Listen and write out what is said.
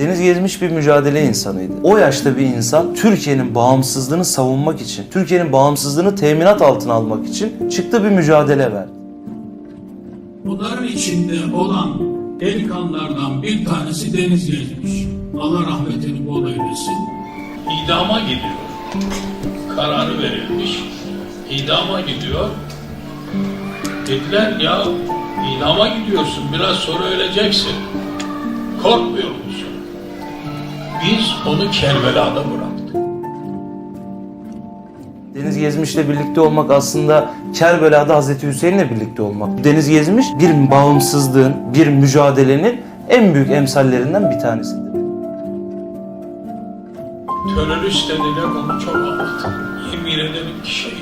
Deniz Gezmiş bir mücadele insanıydı. O yaşta bir insan Türkiye'nin bağımsızlığını savunmak için, Türkiye'nin bağımsızlığını teminat altına almak için çıktı bir mücadele verdi. Bunların içinde olan delikanlılardan bir tanesi Deniz Gezmiş. Allah rahmetini bol eylesin. İdama gidiyor. Kararı verilmiş. İdama gidiyor. Dediler ya idama gidiyorsun biraz sonra öleceksin. Korkmuyor musun? Biz onu Kerbela'da bıraktık. Deniz Gezmiş'le birlikte olmak aslında Kerbela'da Hazreti Hüseyin'le birlikte olmak. Deniz Gezmiş bir bağımsızlığın, bir mücadelenin en büyük emsallerinden bir tanesidir. Terörist dediler onu çok anlattı. Yemin ederim ki şehit